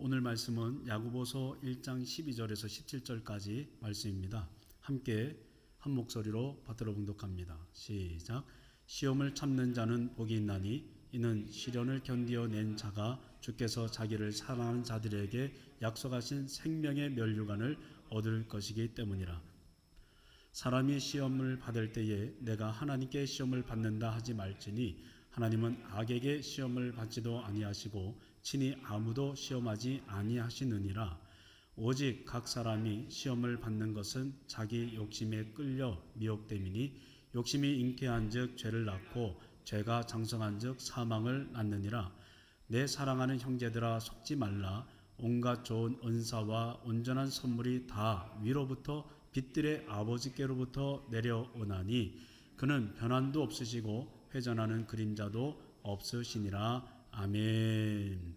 오늘 말씀은 야고보서 1장 12절에서 17절까지 말씀입니다. 함께 한 목소리로 받들어 봉독합니다. 시작. 시험을 참는 자는 복이 있나니 이는 시련을 견디어 낸 자가 주께서 자기를 사랑하는 자들에게 약속하신 생명의 면류관을 얻을 것이기 때문이라. 사람이 시험을 받을 때에 내가 하나님께 시험을 받는다 하지 말지니 하나님은 악에게 시험을 받지도 아니하시고 친히 아무도 시험하지 아니하시느니라. 오직 각 사람이 시험을 받는 것은 자기 욕심에 끌려 미혹됨이니 욕심이 잉태한즉 죄를 낳고 죄가 장성한즉 사망을 낳느니라. 내 사랑하는 형제들아 속지 말라. 온갖 좋은 은사와 온전한 선물이 다 위로부터 빛들의 아버지께로부터 내려오나니 그는 변함도 없으시고 회전하는 그림자도 없으시니라 아멘.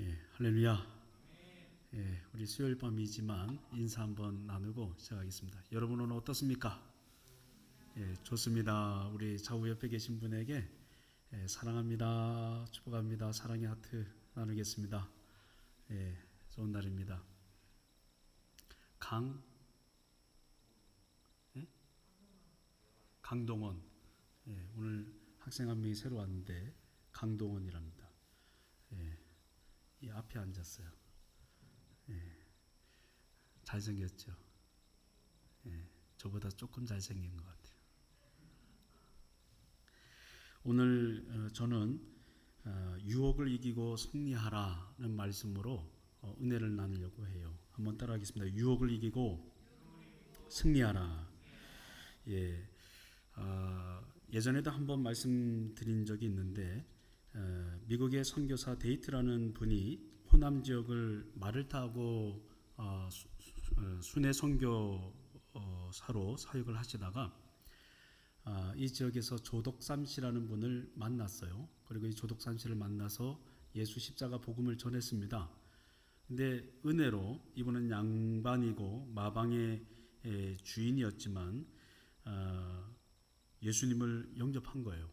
예, 할렐루야. 예, 우리 수요일 밤이지만 인사 한번 나누고 시작하겠습니다. 여러분 오늘 어떻습니까? 예, 좋습니다. 우리 좌우 옆에 계신 분에게 예, 사랑합니다. 축복합니다. 사랑의 하트 나누겠습니다. 예, 좋은 날입니다. 강 예? 강동원 예, 오늘 학생 한 명이 새로 왔는데 강동원이랍니다. 예, 이 앞에 앉았어요. 예, 잘생겼죠. 예, 저보다 조금 잘생긴 것 같아요. 오늘 어, 저는 어, 유혹을 이기고 승리하라는 말씀으로 어, 은혜를 나누려고 해요. 한번 따라하겠습니다. 유혹을 이기고 승리하라. 예, 아, 예전에도 한번 말씀드린 적이 있는데 어, 미국의 선교사 데이트라는 분이 호남 지역을 말을 타고 어, 어, 순회 선교사로 사역을 하시다가 아, 이 지역에서 조덕삼 씨라는 분을 만났어요. 그리고 이 조덕삼 씨를 만나서 예수 십자가 복음을 전했습니다. 근데 은혜로 이분은 양반이고 마방의 에, 주인이었지만 어, 예수님을 영접한 거예요.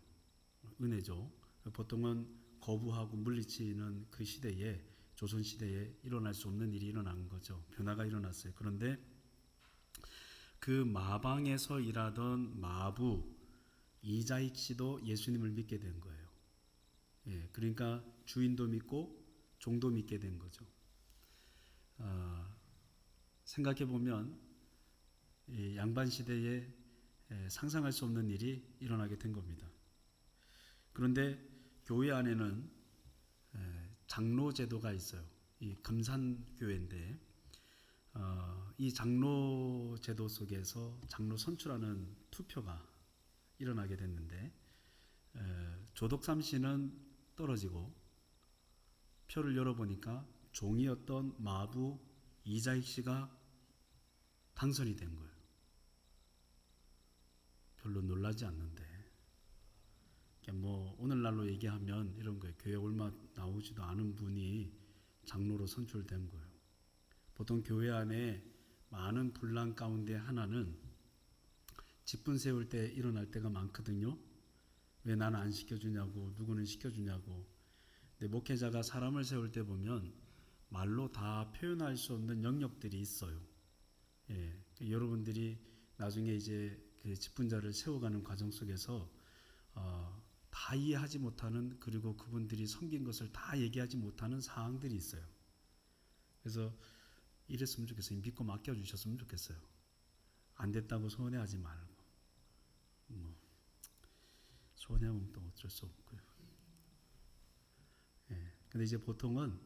은혜죠. 보통은 거부하고 물리치는 그 시대에 조선 시대에 일어날 수 없는 일이 일어난 거죠. 변화가 일어났어요. 그런데 그 마방에서 일하던 마부 이자익 씨도 예수님을 믿게 된 거예요. 예, 그러니까 주인도 믿고 종도 믿게 된 거죠. 아, 생각해 보면 양반 시대에 에, 상상할 수 없는 일이 일어나게 된 겁니다. 그런데 교회 안에는 에, 장로 제도가 있어요. 이 금산 교회인데 어, 이 장로 제도 속에서 장로 선출하는 투표가 일어나게 됐는데 에, 조덕삼 씨는 떨어지고 표를 열어보니까 종이었던 마부 이자익 씨가 당선이 된 거예요. 별로 놀라지 않는데 뭐 오늘날로 얘기하면 이런 거예요. 교회 얼마 나오지도 않은 분이 장로로 선출된 거예요. 보통 교회 안에 많은 분란 가운데 하나는 직분 세울 때 일어날 때가 많거든요. 왜 나는 안 시켜주냐고 누구는 시켜주냐고. 근데 목회자가 사람을 세울 때 보면 말로 다 표현할 수 없는 영역들이 있어요. 예, 그 여러분들이 나중에 이제 그 직분자를 세워가는 과정 속에서 어, 다 이해하지 못하는 그리고 그분들이 섬긴 것을 다 얘기하지 못하는 사항들이 있어요. 그래서 이랬으면 좋겠어요. 믿고 맡겨주셨으면 좋겠어요. 안 됐다고 서운해하지 말고 뭐 서운해하면 또 어쩔 수 없고요. 예, 근데 이제 보통은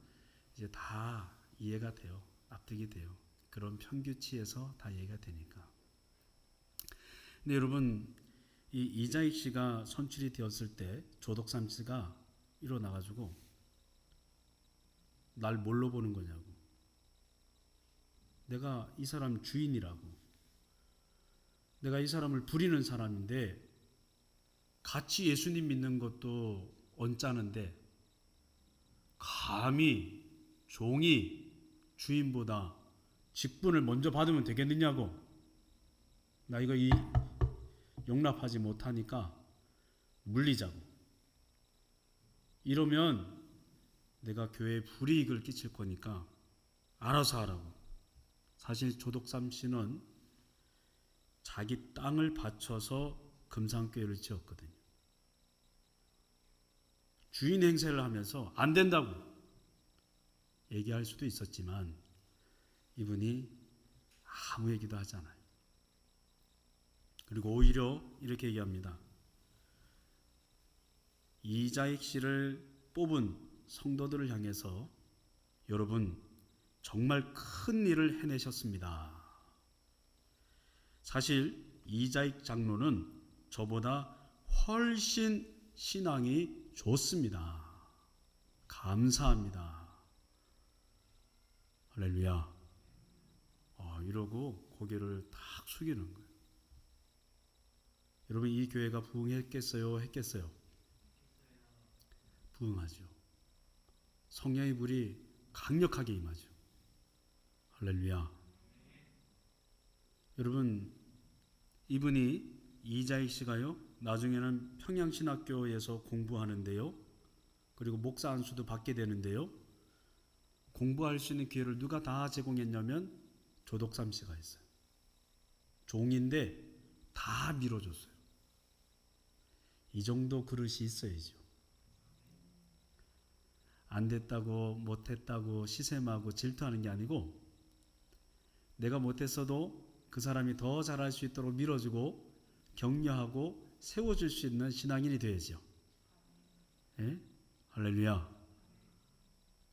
이제 다 이해가 돼요. 납득이 돼요. 그런 편규치에서 다 이해가 되니까. 근데 여러분 이 이자익 씨가 선출이 되었을 때 조덕삼 씨가 일어나 가지고 날 뭘로 보는 거냐고. 내가 이 사람 주인이라고. 내가 이 사람을 부리는 사람인데 같이 예수님 믿는 것도 언짢은데 감히 종이 주인보다 직분을 먼저 받으면 되겠느냐고. 나 이거 이 용납하지 못하니까 물리자고. 이러면 내가 교회에 불이익을 끼칠 거니까 알아서 하라고. 사실 조덕삼 씨는 자기 땅을 바쳐서 금상교회를 지었거든요. 주인 행세를 하면서 안 된다고 얘기할 수도 있었지만 이분이 아무 얘기도 하지 않아요. 그리고 오히려 이렇게 얘기합니다. 이자익 씨를 뽑은 성도들을 향해서 여러분 정말 큰 일을 해내셨습니다. 사실 이자익 장로는 저보다 훨씬 신앙이 좋습니다. 감사합니다. 할렐루야. 아, 이러고 고개를 탁 숙이는 거예요. 여러분 이 교회가 부흥했겠어요? 했겠어요? 부흥하죠. 성령의 불이 강력하게 임하죠. 할렐루야. 여러분 이분이 이자익 씨가요. 나중에는 평양신학교에서 공부하는데요. 그리고 목사 안수도 받게 되는데요. 공부할 수 있는 기회를 누가 다 제공했냐면 조덕삼 씨가 했어요. 종인데 다 밀어줬어요. 이 정도 그릇이 있어야죠. 안 됐다고 못했다고 시샘하고 질투하는 게 아니고 내가 못했어도 그 사람이 더 잘할 수 있도록 밀어주고 격려하고 세워줄 수 있는 신앙인이 되야죠. 예? 할렐루야.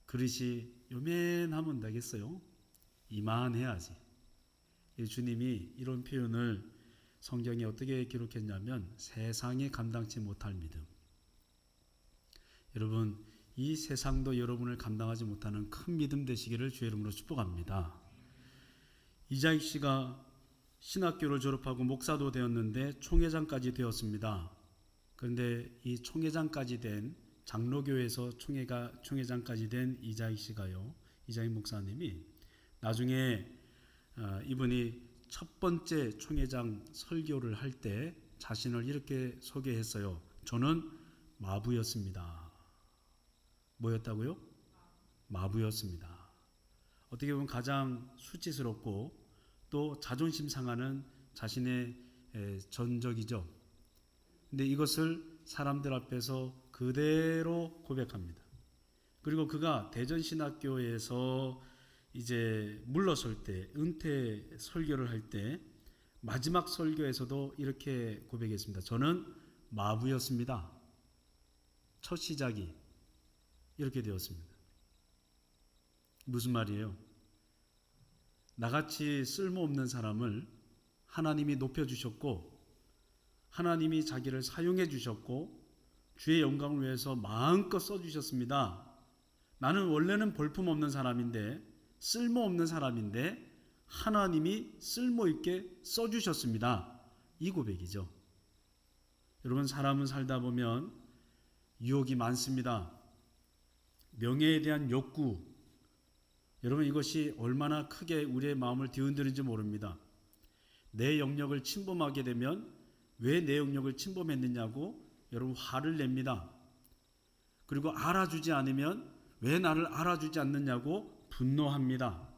그릇이 요맨하면 되겠어요? 이만해야지. 주님이 이런 표현을 성경에 어떻게 기록했냐면 세상이 감당치 못할 믿음. 여러분 이 세상도 여러분을 감당하지 못하는 큰 믿음 되시기를 주의 이름으로 축복합니다. 이자익 씨가 신학교를 졸업하고 목사도 되었는데 총회장까지 되었습니다. 그런데 이 총회장까지 된 장로교회에서 총회가 총회장까지 된 이자익 씨가요. 이자익 목사님이 나중에 어, 이분이 첫 번째 총회장 설교를 할 때 자신을 이렇게 소개했어요. 저는 마부였습니다. 뭐였다고요? 마부였습니다. 어떻게 보면 가장 수치스럽고 또 자존심 상하는 자신의 전적이죠. 근데 이것을 사람들 앞에서 그대로 고백합니다. 그리고 그가 대전신학교에서 이제 물러설 때 은퇴 설교를 할 때 마지막 설교에서도 이렇게 고백했습니다. 저는 마부였습니다. 첫 시작이 이렇게 되었습니다. 무슨 말이에요? 나같이 쓸모없는 사람을 하나님이 높여주셨고, 하나님이 자기를 사용해 주셨고, 주의 영광을 위해서 마음껏 써주셨습니다. 나는 원래는 볼품없는 사람인데, 쓸모없는 사람인데, 하나님이 쓸모있게 써주셨습니다. 이 고백이죠. 여러분, 사람은 살다 보면 유혹이 많습니다. 명예에 대한 욕구, 여러분 이것이 얼마나 크게 우리의 마음을 뒤흔드는지 모릅니다. 내 영역을 침범하게 되면 왜 내 영역을 침범했느냐고 여러분 화를 냅니다. 그리고 알아주지 않으면 왜 나를 알아주지 않느냐고 분노합니다.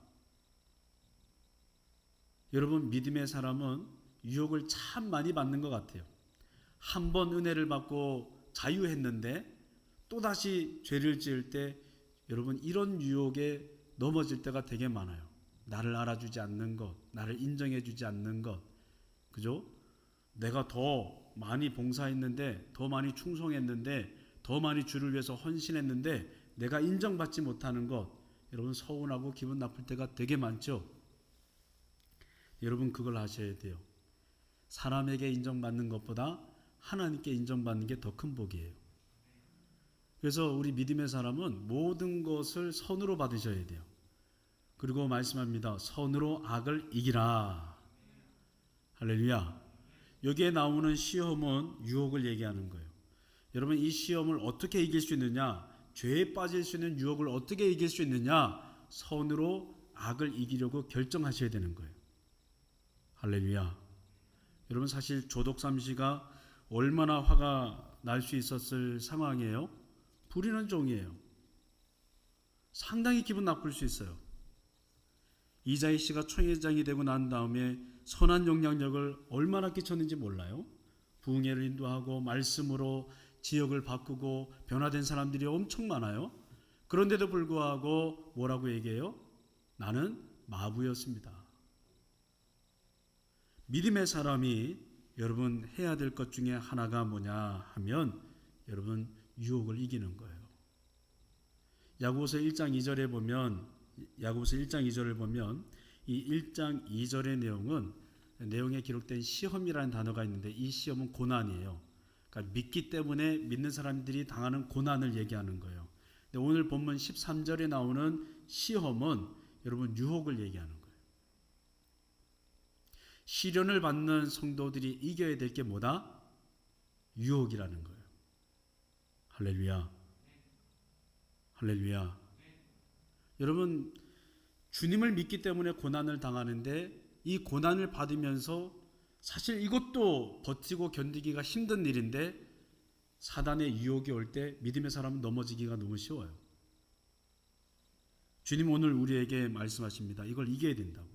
여러분 믿음의 사람은 유혹을 참 많이 받는 것 같아요. 한 번 은혜를 받고 자유했는데 또다시 죄를 지을 때 여러분 이런 유혹에 넘어질 때가 되게 많아요. 나를 알아주지 않는 것, 나를 인정해주지 않는 것, 그죠? 내가 더 많이 봉사했는데, 더 많이 충성했는데, 더 많이 주를 위해서 헌신했는데, 내가 인정받지 못하는 것, 여러분 서운하고 기분 나쁠 때가 되게 많죠? 여러분 그걸 아셔야 돼요. 사람에게 인정받는 것보다 하나님께 인정받는 게 더 큰 복이에요. 그래서 우리 믿음의 사람은 모든 것을 선으로 받으셔야 돼요. 그리고 말씀합니다. 선으로 악을 이기라. 할렐루야. 여기에 나오는 시험은 유혹을 얘기하는 거예요. 여러분 이 시험을 어떻게 이길 수 있느냐? 죄에 빠질 수 있는 유혹을 어떻게 이길 수 있느냐? 선으로 악을 이기려고 결정하셔야 되는 거예요. 할렐루야. 여러분 사실 조독삼 씨가 얼마나 화가 날 수 있었을 상황이에요? 부리는 종이에요. 상당히 기분 나쁠 수 있어요. 이자희 씨가 총회장이 되고 난 다음에 선한 영향력을 얼마나 끼쳤는지 몰라요. 부흥회를 인도하고 말씀으로 지역을 바꾸고 변화된 사람들이 엄청 많아요. 그런데도 불구하고 뭐라고 얘기해요? 나는 마부였습니다. 믿음의 사람이 여러분 해야 될 것 중에 하나가 뭐냐 하면 여러분 유혹을 이기는 거예요. 야고보서 1장 2절에 보면 야고보서 1장 2절을 보면 이 1장 2절의 내용은 내용에 기록된 시험이라는 단어가 있는데 이 시험은 고난이에요. 그러니까 믿기 때문에 믿는 사람들이 당하는 고난을 얘기하는 거예요. 근데 오늘 본문 13절에 나오는 시험은 여러분 유혹을 얘기하는 거예요. 시련을 받는 성도들이 이겨야 될 게 뭐다? 유혹이라는 거예요. 할렐루야. 할렐루야. 여러분 주님을 믿기 때문에 고난을 당하는데 이 고난을 받으면서 사실 이것도 버티고 견디기가 힘든 일인데 사단의 유혹이 올 때 믿음의 사람은 넘어지기가 너무 쉬워요. 주님 오늘 우리에게 말씀하십니다. 이걸 이겨야 된다고.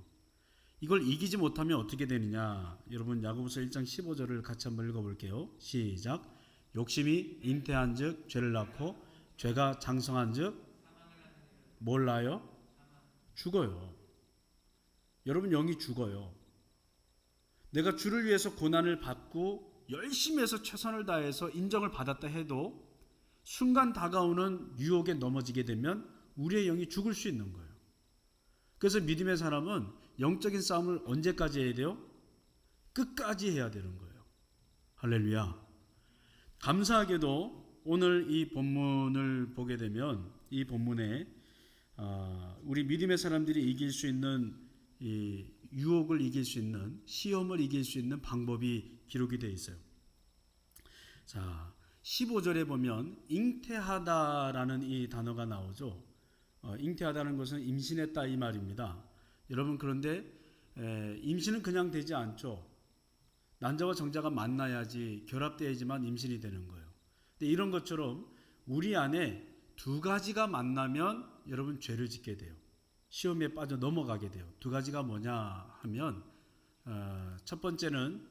이걸 이기지 못하면 어떻게 되느냐? 여러분 야고보서 1장 15절을 같이 한번 읽어 볼게요. 시작. 욕심이 잉태한즉 죄를 낳고 죄가 장성한즉 몰라요? 죽어요. 여러분 영이 죽어요. 내가 주를 위해서 고난을 받고 열심히 해서 최선을 다해서 인정을 받았다 해도 순간 다가오는 유혹에 넘어지게 되면 우리의 영이 죽을 수 있는 거예요. 그래서 믿음의 사람은 영적인 싸움을 언제까지 해야 돼요? 끝까지 해야 되는 거예요. 할렐루야. 감사하게도 오늘 이 본문을 보게 되면 이 본문에 아, 우리 믿음의 사람들이 이길 수 있는 이 유혹을 이길 수 있는 시험을 이길 수 있는 방법이 기록이 되어 있어요. 자, 15절에 보면 잉태하다라는 이 단어가 나오죠. 어, 잉태하다는 것은 임신했다 이 말입니다. 여러분 그런데 에, 임신은 그냥 되지 않죠. 난자와 정자가 만나야지 결합돼야지만 임신이 되는 거예요. 근데 이런 것처럼 우리 안에 두 가지가 만나면 여러분 죄를 짓게 돼요. 시험에 빠져 넘어가게 돼요. 두 가지가 뭐냐 하면 어, 첫 번째는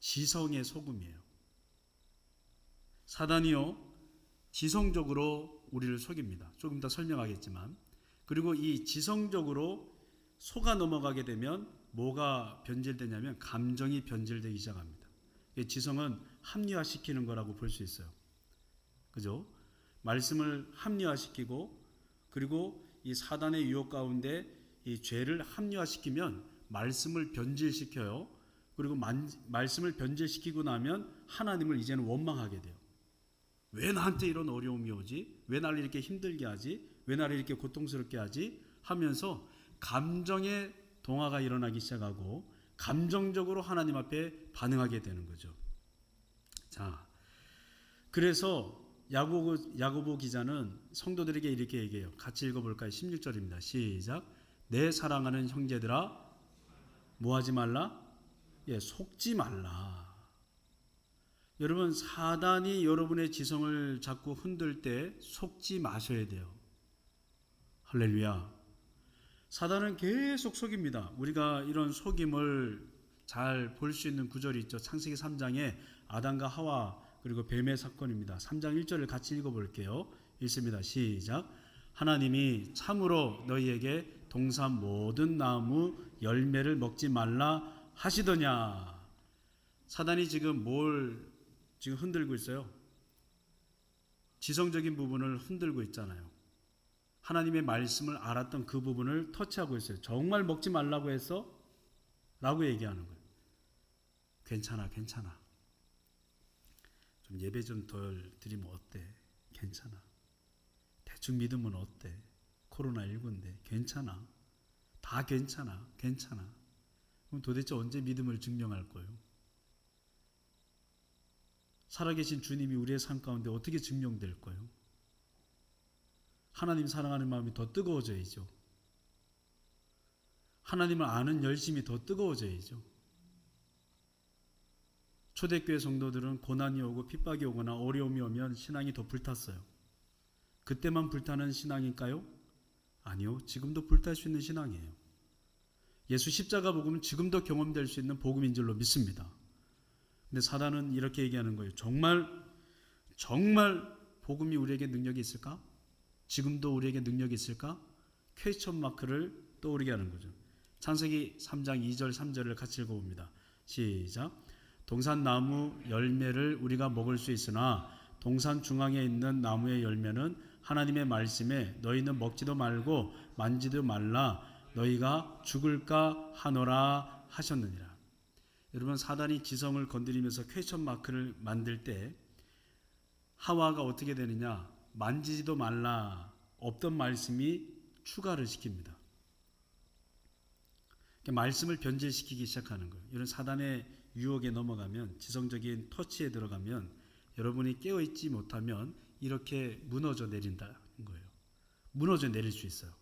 지성의 소금이에요. 사단이요 지성적으로 우리를 속입니다. 조금 더 설명하겠지만 그리고 이 지성적으로 속아 넘어가게 되면 뭐가 변질되냐면 감정이 변질되기 시작합니다. 이 지성은 합리화시키는 거라고 볼 수 있어요. 그죠? 말씀을 합리화시키고 그리고 이 사단의 유혹 가운데 이 죄를 합리화시키면 말씀을 변질시켜요. 그리고 만, 말씀을 변질시키고 나면 하나님을 이제는 원망하게 돼요. 왜 나한테 이런 어려움이 오지? 왜 나를 이렇게 힘들게 하지? 왜 나를 이렇게 고통스럽게 하지? 하면서 감정의 동화가 일어나기 시작하고 감정적으로 하나님 앞에 반응하게 되는 거죠. 자, 그래서 야고보, 야고보 기자는 성도들에게 이렇게 얘기해요. 같이 읽어볼까요? 16절입니다. 시작. 내 사랑하는 형제들아, 뭐 하지 말라? 예, 속지 말라. 여러분, 사단이 여러분의 지성을 자꾸 흔들 때 속지 마셔야 돼요. 할렐루야. 사단은 계속 속입니다. 우리가 이런 속임을 잘 볼 수 있는 구절이 있죠. 창세기 3장에 아담과 하와 그리고 뱀의 사건입니다. 3장 1절을 같이 읽어볼게요. 읽습니다. 시작. 하나님이 참으로 너희에게 동산 모든 나무 열매를 먹지 말라 하시더냐. 사단이 지금 뭘 지금 흔들고 있어요? 지성적인 부분을 흔들고 있잖아요. 하나님의 말씀을 알았던 그 부분을 터치하고 있어요. 정말 먹지 말라고 했어? 라고 얘기하는 거예요. 괜찮아, 괜찮아. 좀 예배 좀 덜 드리면 어때? 괜찮아. 대충 믿으면 어때? 코로나19인데 괜찮아. 다 괜찮아. 괜찮아. 그럼 도대체 언제 믿음을 증명할 거예요? 살아계신 주님이 우리의 삶 가운데 어떻게 증명될 거예요? 하나님 사랑하는 마음이 더 뜨거워져야죠. 하나님을 아는 열심이 더 뜨거워져야죠. 초대교회 성도들은 고난이 오고 핍박이 오거나 어려움이 오면 신앙이 더 불탔어요. 그때만 불타는 신앙일까요? 아니요. 지금도 불탈 수 있는 신앙이에요. 예수 십자가 복음은 지금도 경험될 수 있는 복음인 줄로 믿습니다. 근데 사단은 이렇게 얘기하는 거예요. 정말 정말 복음이 우리에게 능력이 있을까? 지금도 우리에게 능력이 있을까? 퀘스천 마크를 떠오르게 하는 거죠. 창세기 3장 2절 3절을 같이 읽어봅니다. 시작. 동산 나무 열매를 우리가 먹을 수 있으나 동산 중앙에 있는 나무의 열매는 하나님의 말씀에 너희는 먹지도 말고 만지도 말라 너희가 죽을까 하노라 하셨느니라. 여러분 사단이 지성을 건드리면서 퀘스천 마크를 만들 때 하와가 어떻게 되느냐? 만지지도 말라 없던 말씀이 추가를 시킵니다. 말씀을 변질시키기 시작하는 거예요. 이런 사단의 유혹에 넘어가면 지성적인 터치에 들어가면 여러분이 깨어 있지 못하면 이렇게 무너져 내린다는 거예요. 무너져 내릴 수 있어요.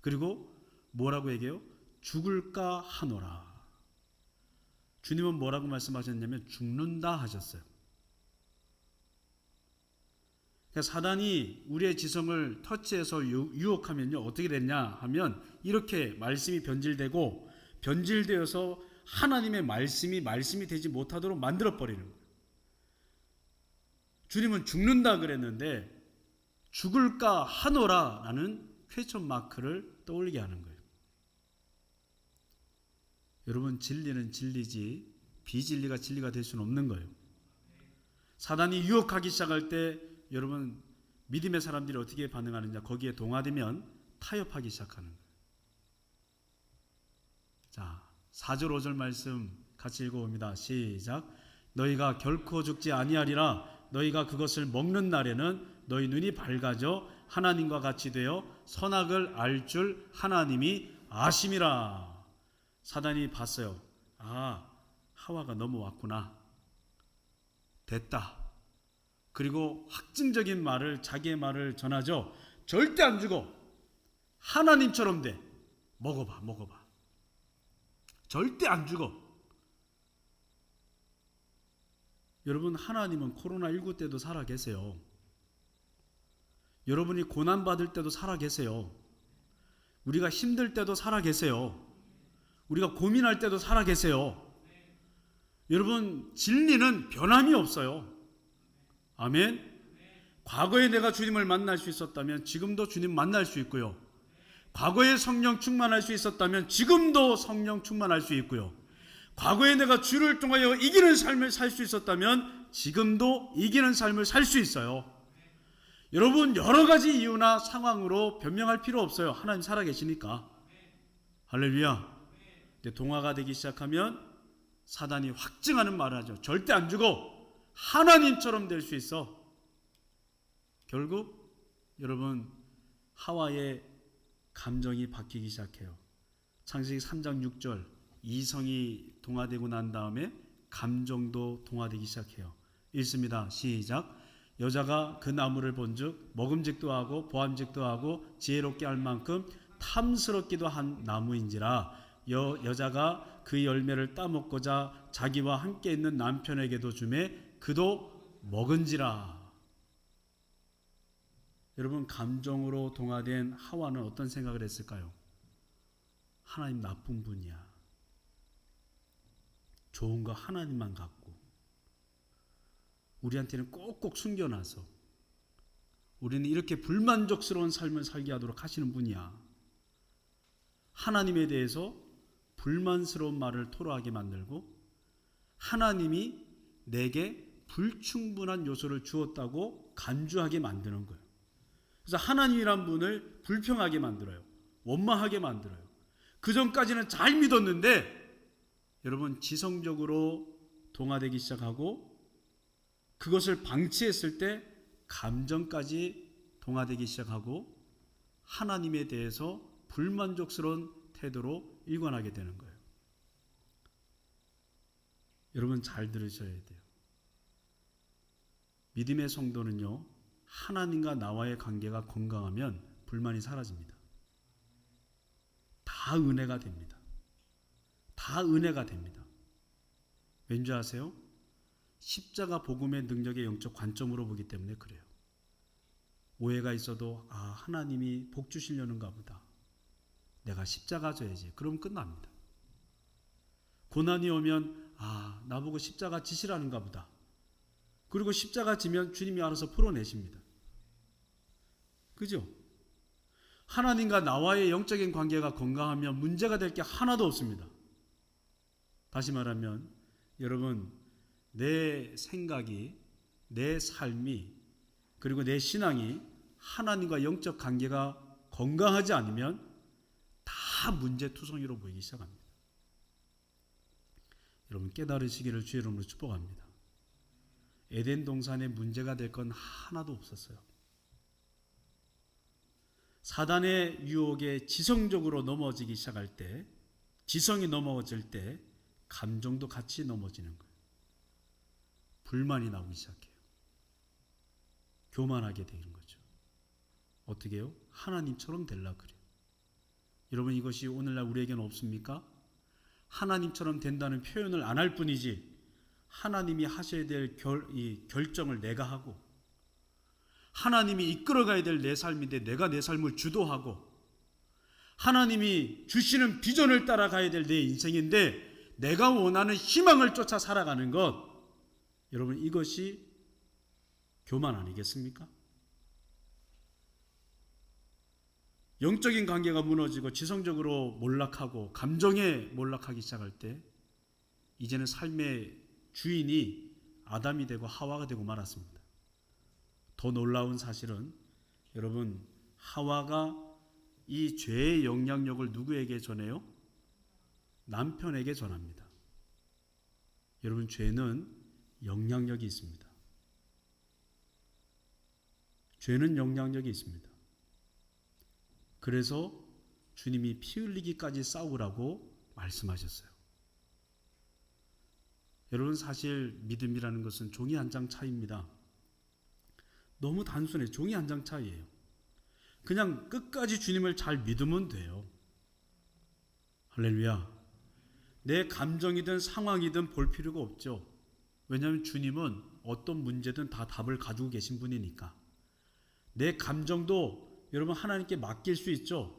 그리고 뭐라고 얘기해요? 죽을까 하노라. 주님은 뭐라고 말씀하셨냐면 죽는다 하셨어요. 그러니까 사단이 우리의 지성을 터치해서 유- 유혹하면요 어떻게 됐냐 하면 이렇게 말씀이 변질되고 변질되어서 하나님의 말씀이 말씀이 되지 못하도록 만들어 버리는 거예요. 주님은 죽는다 그랬는데 죽을까 하노라라는 퀘스천 마크를 떠올리게 하는 거예요. 여러분 진리는 진리지 비진리가 진리가 될 수는 없는 거예요. 사단이 유혹하기 시작할 때 여러분 믿음의 사람들이 어떻게 반응하느냐 거기에 동화되면 타협하기 시작하는 거예요. 자, 4절 5절 말씀 같이 읽어봅니다. 시작. 너희가 결코 죽지 아니하리라 너희가 그것을 먹는 날에는 너희 눈이 밝아져 하나님과 같이 되어 선악을 알 줄 하나님이 아심이라. 사단이 봤어요. 아, 하와가 넘어왔구나. 됐다. 그리고 확증적인 말을 자기의 말을 전하죠. 절대 안 죽어. 하나님처럼 돼. 먹어봐, 먹어봐. 절대 안 죽어. 여러분 하나님은 코로나 19 때도 살아 계세요. 여러분이 고난 받을 때도 살아 계세요. 우리가 힘들 때도 살아 계세요. 우리가 고민할 때도 살아 계세요. 여러분 진리는 변함이 없어요. 아멘. 과거에 내가 주님을 만날 수 있었다면 지금도 주님 만날 수 있고요. 과거에 성령 충만할 수 있었다면 지금도 성령 충만할 수 있고요. 과거에 내가 주를 통하여 이기는 삶을 살 수 있었다면 지금도 이기는 삶을 살 수 있어요. 여러분 여러 가지 이유나 상황으로 변명할 필요 없어요. 하나님 살아 계시니까. 할렐루야. 근데 동화가 되기 시작하면 사단이 확증하는 말을 하죠. 절대 안 죽어. 하나님처럼 될 수 있어. 결국 여러분 하와의 감정이 바뀌기 시작해요. 창세기 3장 6절 이성이 동화되고 난 다음에 감정도 동화되기 시작해요. 읽습니다. 시작. 여자가 그 나무를 본즉 먹음직도 하고 보암직도 하고 지혜롭게 할 만큼 탐스럽기도 한 나무인지라 여 여자가 그 열매를 따먹고자 자기와 함께 있는 남편에게도 주매 그도 먹은지라. 여러분 감정으로 동화된 하와는 어떤 생각을 했을까요? 하나님 나쁜 분이야. 좋은 거 하나님만 갖고 우리한테는 꼭꼭 숨겨놔서 우리는 이렇게 불만족스러운 삶을 살게 하도록 하시는 분이야. 하나님에 대해서 불만스러운 말을 토로하게 만들고 하나님이 내게 불충분한 요소를 주었다고 간주하게 만드는 거예요. 그래서 하나님이란 분을 불평하게 만들어요. 원망하게 만들어요. 그 전까지는 잘 믿었는데 여러분 지성적으로 동화되기 시작하고 그것을 방치했을 때 감정까지 동화되기 시작하고 하나님에 대해서 불만족스러운 태도로 일관하게 되는 거예요. 여러분 잘 들으셔야 돼요. 믿음의 성도는요, 하나님과 나와의 관계가 건강하면 불만이 사라집니다. 다 은혜가 됩니다. 다 은혜가 됩니다. 왠지 아세요? 십자가 복음의 능력의 영적 관점으로 보기 때문에 그래요. 오해가 있어도 아 하나님이 복 주시려는가 보다. 내가 십자가 져야지. 그럼 끝납니다. 고난이 오면 아 나보고 십자가 지시라는가 보다. 그리고 십자가 지면 주님이 알아서 풀어내십니다. 그죠? 하나님과 나와의 영적인 관계가 건강하면 문제가 될 게 하나도 없습니다. 다시 말하면 여러분 내 생각이 내 삶이 그리고 내 신앙이 하나님과 영적 관계가 건강하지 않으면 다 문제투성이로 보이기 시작합니다. 여러분 깨달으시기를 주의 이름으로 축복합니다. 에덴 동산에 문제가 될 건 하나도 없었어요. 사단의 유혹에 지성적으로 넘어지기 시작할 때, 지성이 넘어질 때, 감정도 같이 넘어지는 거예요. 불만이 나오기 시작해요. 교만하게 되는 거죠. 어떻게 해요? 하나님처럼 될라 그래요. 여러분 이것이 오늘날 우리에게는 없습니까? 하나님처럼 된다는 표현을 안 할 뿐이지 하나님이 하셔야 될 결, 이 결정을 내가 하고 하나님이 이끌어가야 될 내 삶인데 내가 내 삶을 주도하고 하나님이 주시는 비전을 따라가야 될 내 인생인데 내가 원하는 희망을 쫓아 살아가는 것 여러분 이것이 교만 아니겠습니까? 영적인 관계가 무너지고 지성적으로 몰락하고 감정에 몰락하기 시작할 때 이제는 삶의 주인이 아담이 되고 하와가 되고 말았습니다. 더 놀라운 사실은 여러분 하와가 이 죄의 영향력을 누구에게 전해요? 남편에게 전합니다. 여러분 죄는 영향력이 있습니다. 죄는 영향력이 있습니다. 그래서 주님이 피 흘리기까지 싸우라고 말씀하셨어요. 여러분 사실 믿음이라는 것은 종이 한 장 차이입니다. 너무 단순해. 종이 한 장 차이예요. 그냥 끝까지 주님을 잘 믿으면 돼요. 할렐루야. 내 감정이든 상황이든 볼 필요가 없죠. 왜냐하면 주님은 어떤 문제든 다 답을 가지고 계신 분이니까. 내 감정도 여러분 하나님께 맡길 수 있죠.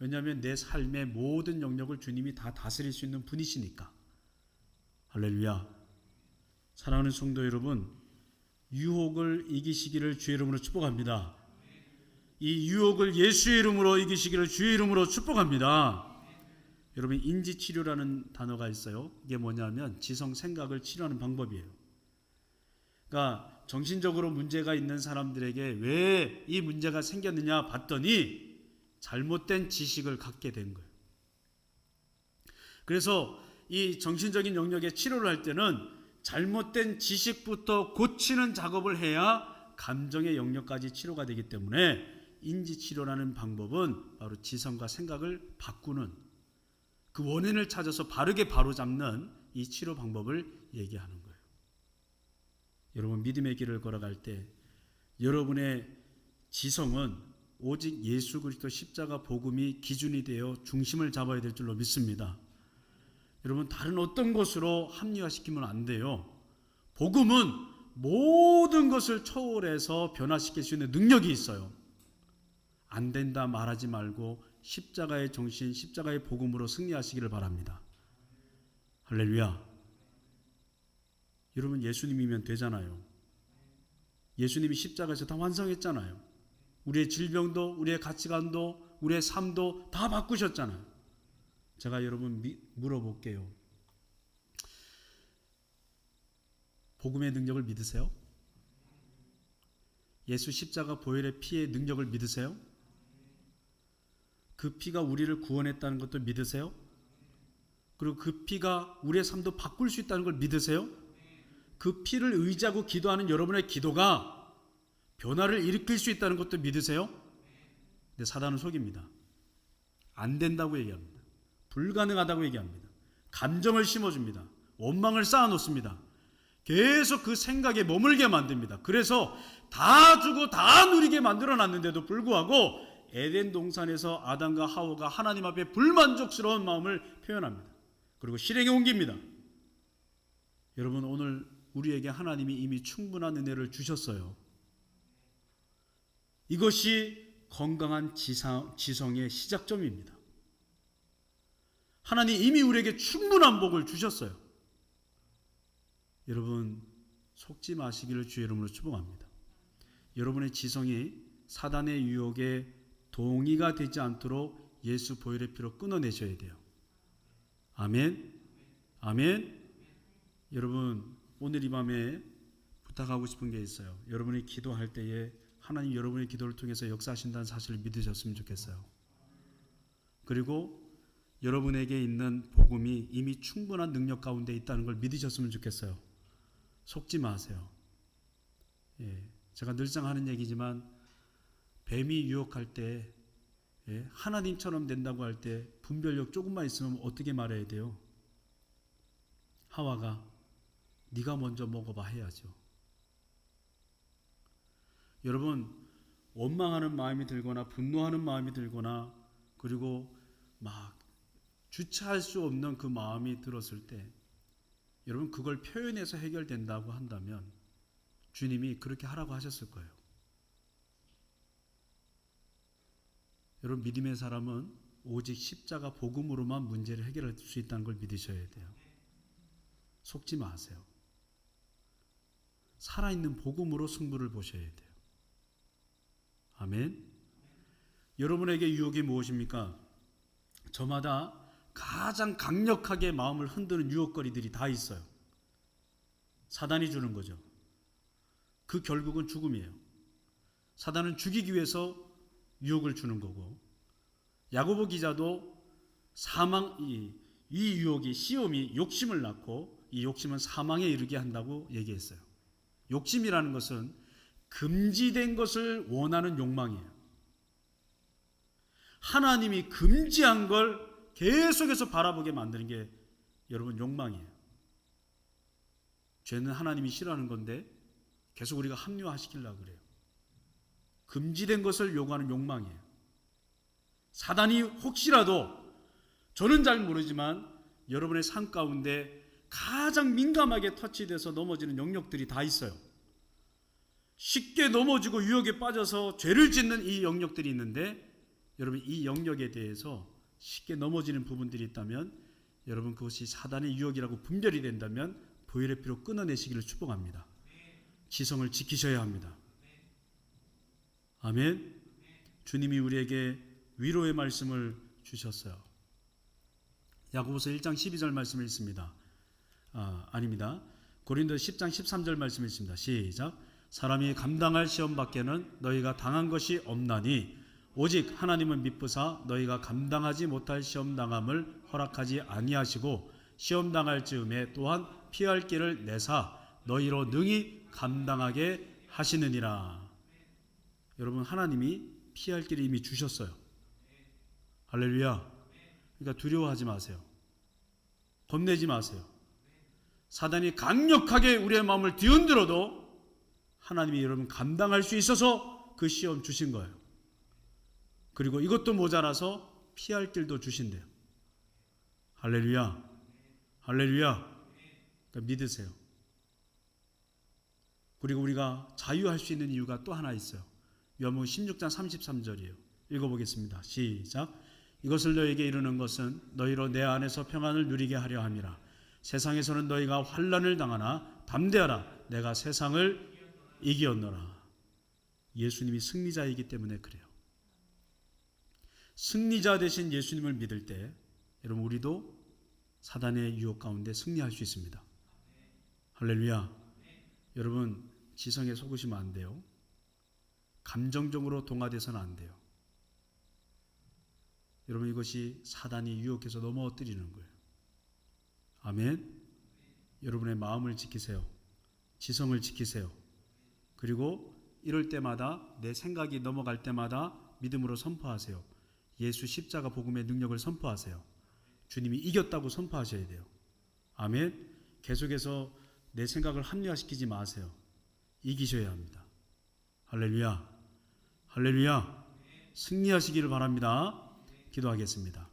왜냐하면 내 삶의 모든 영역을 주님이 다 다스릴 수 있는 분이시니까. 할렐루야. 사랑하는 성도 여러분, 유혹을 이기시기를 주의 이름으로 축복합니다. 이 유혹을 예수의 이름으로 이기시기를 주의 이름으로 축복합니다. 여러분 인지 치료라는 단어가 있어요. 이게 뭐냐면 지성 생각을 치료하는 방법이에요. 그러니까 정신적으로 문제가 있는 사람들에게 왜 이 문제가 생겼느냐 봤더니 잘못된 지식을 갖게 된 거예요. 그래서 이 정신적인 영역의 치료를 할 때는 잘못된 지식부터 고치는 작업을 해야 감정의 영역까지 치료가 되기 때문에 인지 치료라는 방법은 바로 지성과 생각을 바꾸는 그 원인을 찾아서 바르게 바로잡는 이 치료 방법을 얘기하는 거예요. 여러분 믿음의 길을 걸어갈 때 여러분의 지성은 오직 예수 그리스도 십자가 복음이 기준이 되어 중심을 잡아야 될 줄로 믿습니다. 여러분 다른 어떤 것으로 합리화시키면 안 돼요. 복음은 모든 것을 초월해서 변화시킬 수 있는 능력이 있어요. 안 된다 말하지 말고 십자가의 정신, 십자가의 복음으로 승리하시기를 바랍니다. 할렐루야. 여러분 예수님이면 되잖아요. 예수님이 십자가에서 다 완성했잖아요. 우리의 질병도, 우리의 가치관도, 우리의 삶도 다 바꾸셨잖아요. 제가 여러분 미, 물어볼게요. 복음의 능력을 믿으세요? 예수 십자가 보혈의 피의 능력을 믿으세요? 그 피가 우리를 구원했다는 것도 믿으세요? 그리고 그 피가 우리의 삶도 바꿀 수 있다는 걸 믿으세요? 그 피를 의지하고 기도하는 여러분의 기도가 변화를 일으킬 수 있다는 것도 믿으세요? 근데 사단은 속입니다. 안 된다고 얘기합니다. 불가능하다고 얘기합니다. 감정을 심어줍니다. 원망을 쌓아놓습니다. 계속 그 생각에 머물게 만듭니다. 그래서 다 주고 다 누리게 만들어 놨는데도 불구하고 에덴 동산에서 아담과 하와가 하나님 앞에 불만족스러운 마음을 표현합니다. 그리고 실행에 옮깁니다. 여러분 오늘 우리에게 하나님이 이미 충분한 은혜를 주셨어요. 이것이 건강한 지성의 시작점입니다. 하나님 이미 우리에게 충분한 복을 주셨어요. 여러분 속지 마시기를 주의 이름으로 축복합니다. 여러분의 지성이 사단의 유혹에 동의가 되지 않도록 예수 보혈의 피로 끊어내셔야 돼요. 아멘. 아멘. 여러분 오늘 이 밤에 부탁하고 싶은 게 있어요. 여러분이 기도할 때에 하나님 여러분의 기도를 통해서 역사하신다는 사실을 믿으셨으면 좋겠어요. 그리고 여러분에게 있는 복음이 이미 충분한 능력 가운데 있다는 걸 믿으셨으면 좋겠어요. 속지 마세요. 예, 제가 늘상 하는 얘기지만 뱀이 유혹할 때 예, 하나님처럼 된다고 할 때 분별력 조금만 있으면 어떻게 말해야 돼요? 하와가 네가 먼저 먹어봐 해야죠. 여러분 원망하는 마음이 들거나 분노하는 마음이 들거나 그리고 막 주체할 수 없는 그 마음이 들었을 때 여러분 그걸 표현해서 해결된다고 한다면 주님이 그렇게 하라고 하셨을 거예요. 여러분 믿음의 사람은 오직 십자가 복음으로만 문제를 해결할 수 있다는 걸 믿으셔야 돼요. 속지 마세요. 살아있는 복음으로 승부를 보셔야 돼요. 아멘. 여러분에게 유혹이 무엇입니까? 저마다 가장 강력하게 마음을 흔드는 유혹거리들이 다 있어요. 사단이 주는 거죠. 그 결국은 죽음이에요. 사단은 죽이기 위해서 유혹을 주는 거고 야고보 기자도 사망 이, 이 유혹이 시험이 욕심을 낳고 이 욕심은 사망에 이르게 한다고 얘기했어요. 욕심이라는 것은 금지된 것을 원하는 욕망이에요. 하나님이 금지한 걸 계속해서 바라보게 만드는 게 여러분 욕망이에요. 죄는 하나님이 싫어하는 건데 계속 우리가 합리화시키려고 그래요. 금지된 것을 요구하는 욕망이에요. 사단이 혹시라도 저는 잘 모르지만 여러분의 삶 가운데 가장 민감하게 터치돼서 넘어지는 영역들이 다 있어요. 쉽게 넘어지고 유혹에 빠져서 죄를 짓는 이 영역들이 있는데 여러분 이 영역에 대해서 쉽게 넘어지는 부분들이 있다면 여러분 그것이 사단의 유혹이라고 분별이 된다면 보혈의 피로 끊어내시기를 축복합니다. 지성을 지키셔야 합니다. 아멘. 주님이 우리에게 위로의 말씀을 주셨어요. 야고보서 1장 12절 말씀을 있습니다. 아, 아닙니다. 고린도 10장 13절 말씀을 있습니다. 시작. 사람이 감당할 시험 밖에는 너희가 당한 것이 없나니 오직 하나님은 미쁘사 너희가 감당하지 못할 시험 당함을 허락하지 아니하시고 시험 당할 즈음에 또한 피할 길을 내사 너희로 능히 감당하게 하시느니라. 여러분 하나님이 피할 길을 이미 주셨어요. 할렐루야. 그러니까 두려워하지 마세요. 겁내지 마세요. 사단이 강력하게 우리의 마음을 뒤흔들어도 하나님이 여러분 감당할 수 있어서 그 시험 주신 거예요. 그리고 이것도 모자라서 피할 길도 주신대요. 할렐루야. 할렐루야. 그러니까 믿으세요. 그리고 우리가 자유할 수 있는 이유가 또 하나 있어요. 요한복음 16장 33절이에요. 읽어보겠습니다. 시작. 이것을 너에게 이루는 것은 너희로 내 안에서 평안을 누리게 하려 함이라. 세상에서는 너희가 환란을 당하나 담대하라. 내가 세상을 이기었노라. 예수님이 승리자이기 때문에 그래요. 승리자 되신 예수님을 믿을 때 여러분 우리도 사단의 유혹 가운데 승리할 수 있습니다. 할렐루야. 여러분 지성에 속으시면 안 돼요. 감정적으로 동화돼서는 안 돼요. 여러분 이것이 사단이 유혹해서 넘어뜨리는 거예요. 아멘. 여러분의 마음을 지키세요. 지성을 지키세요. 그리고 이럴 때마다 내 생각이 넘어갈 때마다 믿음으로 선포하세요. 예수 십자가 복음의 능력을 선포하세요. 주님이 이겼다고 선포하셔야 돼요. 아멘. 계속해서 내 생각을 합리화시키지 마세요. 이기셔야 합니다. 할렐루야. 할렐루야. 승리하시기를 바랍니다. 기도하겠습니다.